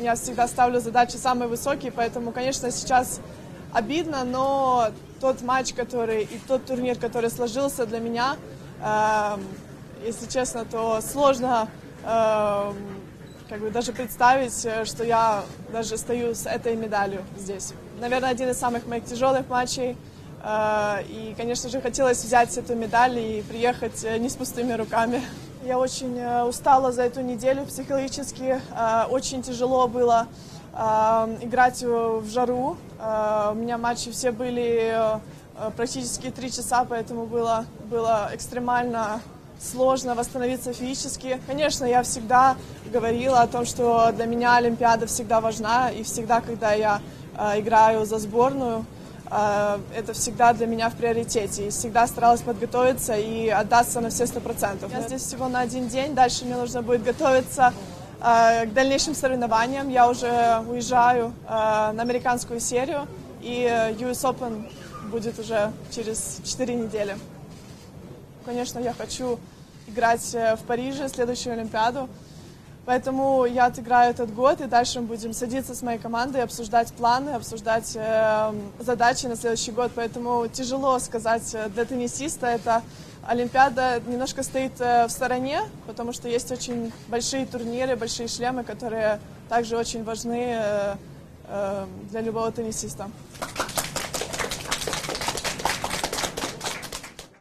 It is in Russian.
Я всегда ставлю задачи самые высокие, поэтому, конечно, сейчас обидно, но тот матч, который и тот турнир, который сложился для меня, эм, если честно, то сложно эм, как бы даже представить, э, что я даже стою с этой медалью здесь. Наверное, один из самых моих тяжелых матчей. Э, И, конечно же, хотелось взять эту медаль и приехать э, не с пустыми руками. Я очень э, устала за эту неделю психологически. Э, Очень тяжело было э, играть в жару. У меня матчи все были практически три часа, поэтому было, было экстремально сложно восстановиться физически. Конечно, я всегда говорила о том, что для меня Олимпиада всегда важна, и всегда, когда я играю за сборную, это всегда для меня в приоритете. И всегда старалась подготовиться и отдаться на все сто процентов. Я здесь всего на один день, дальше мне нужно будет готовиться э, к дальнейшим соревнованиям. Я уже уезжаю э, на американскую серию, и US Open будет уже через 4 недели. Конечно, я хочу играть э, в Париже следующую Олимпиаду. Поэтому я отыграю этот год, и дальше мы будем садиться с моей командой, обсуждать планы, обсуждать э, задачи на следующий год. Поэтому тяжело сказать э, для теннисиста. Это Олимпиада немножко стоит э, в стороне, потому что есть очень большие турниры, большие шлемы, которые также очень важны э, э, для любого теннисиста.